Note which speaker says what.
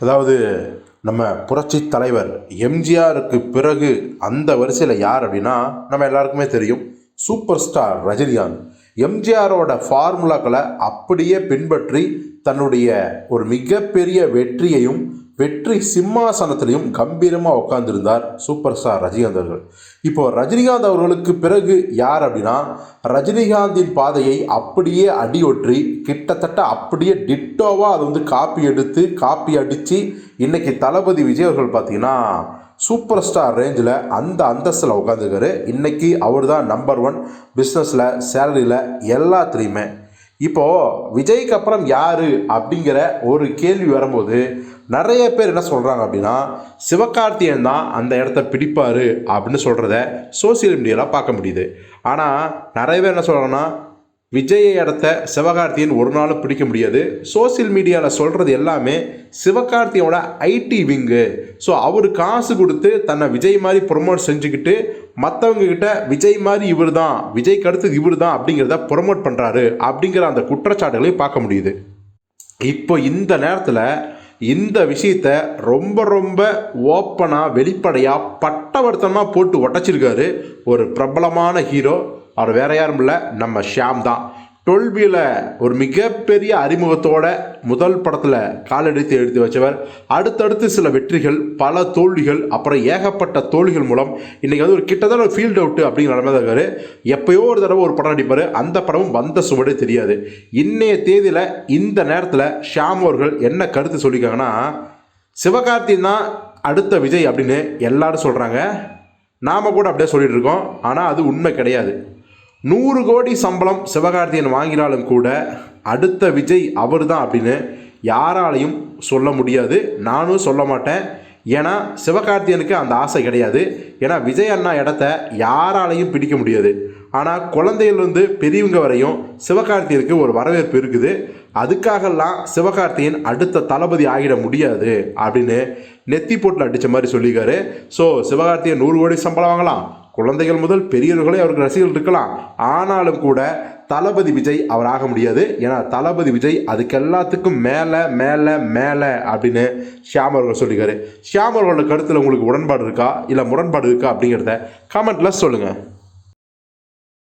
Speaker 1: அதாவது நம்ம புரட்சி தலைவர் எம்ஜிஆருக்கு பிறகு அந்த வரிசையில் யார் அப்படின்னா நம்ம எல்லாருக்குமே தெரியும் சூப்பர் ஸ்டார் ரஜினிகாந்த். எம்ஜிஆரோட ஃபார்முலாக்களை அப்படியே பின்பற்றி தன்னுடைய ஒரு மிகப்பெரிய வெற்றியையும் வெற்றி சிம்மாசனத்திலையும் கம்பீரமாக உட்காந்துருந்தார் சூப்பர் ஸ்டார் ரஜினிகாந்த் அவர்கள். இப்போ ரஜினிகாந்த் அவர்களுக்கு பிறகு யார் அப்படின்னா ரஜினிகாந்தின் பாதையை அப்படியே அடியொற்றி கிட்டத்தட்ட அப்படியே டிட்டோவாக அதை வந்து காப்பி எடுத்து காப்பி அடித்து இன்னைக்கு தளபதி விஜய் அவர்கள் பார்த்தீங்கன்னா சூப்பர் ஸ்டார் ரேஞ்சில் அந்த அந்தஸ்தில் உட்காந்துருக்காரு இன்றைக்கி அவர் தான் நம்பர் ஒன் பிஸ்னஸில் சேலரியில் எல்லாத்துலேயுமே. இப்போது விஜய்க்கு அப்புறம் யார் அப்படிங்கிற ஒரு கேள்வி வரும்போது நிறைய பேர் என்ன சொல்கிறாங்க அப்படின்னா சிவகார்த்தியன் தான் அந்த இடத்த பிடிப்பார் அப்படின்னு சொல்கிறத சோசியல் மீடியாவில் பார்க்க முடியுது. ஆனால் நிறைய பேர் என்ன சொல்கிறாங்கன்னா விஜயை இடத்த சிவகார்த்தியன் ஒரு நாளும் பிடிக்க முடியாது. சோசியல் மீடியாவில் சொல்கிறது எல்லாமே சிவகார்த்தியோட ஐடி விங்கு ஸோ அவர் காசு கொடுத்து தன்னை விஜய் மாதிரி ப்ரொமோட் செஞ்சுக்கிட்டு மற்றவங்க கிட்ட விஜய் மாதிரி இவர் தான் விஜய்க்கு அடுத்தது இவர் தான் அப்படிங்கிறத ப்ரொமோட் பண்ணுறாரு அப்படிங்கிற அந்த குற்றச்சாட்டுகளையும் பார்க்க முடியுது. இப்போ இந்த நேரத்தில் இந்த விஷயத்த ரொம்ப ரொம்ப ஓப்பனாக வெளிப்படையாக பட்டவர்த்தமாக போட்டு உடச்சிருக்காரு ஒரு பிரபலமான ஹீரோ அவர் வேற யாரும் இல்லை நம்ம ஷியாம் தான். டொல்பியில் ஒரு மிகப்பெரிய அறிமுகத்தோட முதல் படத்தில் காலெடுத்து எடுத்து வச்சவர். அடுத்தடுத்து சில வெற்றிகள் பல தோல்விகள் அப்புறம் ஏகப்பட்ட தோல்விகள் மூலம் இன்றைக்கி வந்து ஒரு கிட்டத்தட்ட ஒரு ஃபீல்ட் அவுட்டு அப்படிங்கிற மாதிரி தான் இருக்காரு. எப்போயோ ஒரு தடவை ஒரு படம் நடிப்பார். அந்த படமும் வந்த சுவடே தெரியாது. இன்றைய தேதியில் இந்த நேரத்தில் ஷியாம் அவர்கள் என்ன கருத்து சொல்லியிருக்காங்கன்னா சிவகார்த்தின் தான் அடுத்த விஜய் அப்படின்னு எல்லாரும் சொல்கிறாங்க நாம் கூட அப்படியே சொல்லிட்டு இருக்கோம். ஆனால் அது உண்மை கிடையாது. நூறு கோடி சம்பளம் சிவகார்த்தியன் வாங்கினாலும் கூட அடுத்த விஜய் அவர் தான் அப்படின்னு யாராலையும் சொல்ல முடியாது. நானும் சொல்ல மாட்டேன். ஏன்னா சிவகார்த்தியனுக்கு அந்த ஆசை கிடையாது. ஏன்னா விஜய் அண்ணா இடத்த யாராலையும் பிடிக்க முடியாது. ஆனால் குழந்தையிலிருந்து பெரியவங்க வரையும் சிவகார்த்தியனுக்கு ஒரு வரவேற்பு இருக்குது. அதுக்காகலாம் சிவகார்த்தியன் அடுத்த தளபதி ஆகிட முடியாது அப்படின்னு நெத்தி போட்டில் அடித்த மாதிரி சொல்லியிருக்காரு. ஸோ சிவகார்த்தியன் நூறு கோடி சம்பளம் வாங்கலாம். குழந்தைகள் முதல் பெரியவர்களே அவருக்கு ரசிகர்கள் இருக்கலாம். ஆனாலும் கூட தளபதி விஜய் அவர் ஆக முடியாது. ஏன்னா தளபதி விஜய் அதுக்கு எல்லாத்துக்கும் மேலே மேலே மேலே அப்படின்னு ஷியாம் அவர்கள் சொல்லியிருக்காரு. ஷியாம் அவர்களோட கருத்தில் உங்களுக்கு உடன்பாடு இருக்கா? இல்லை முரண்பாடு இருக்கா அப்படிங்கிறத கமெண்ட்டில் சொல்லுங்கள்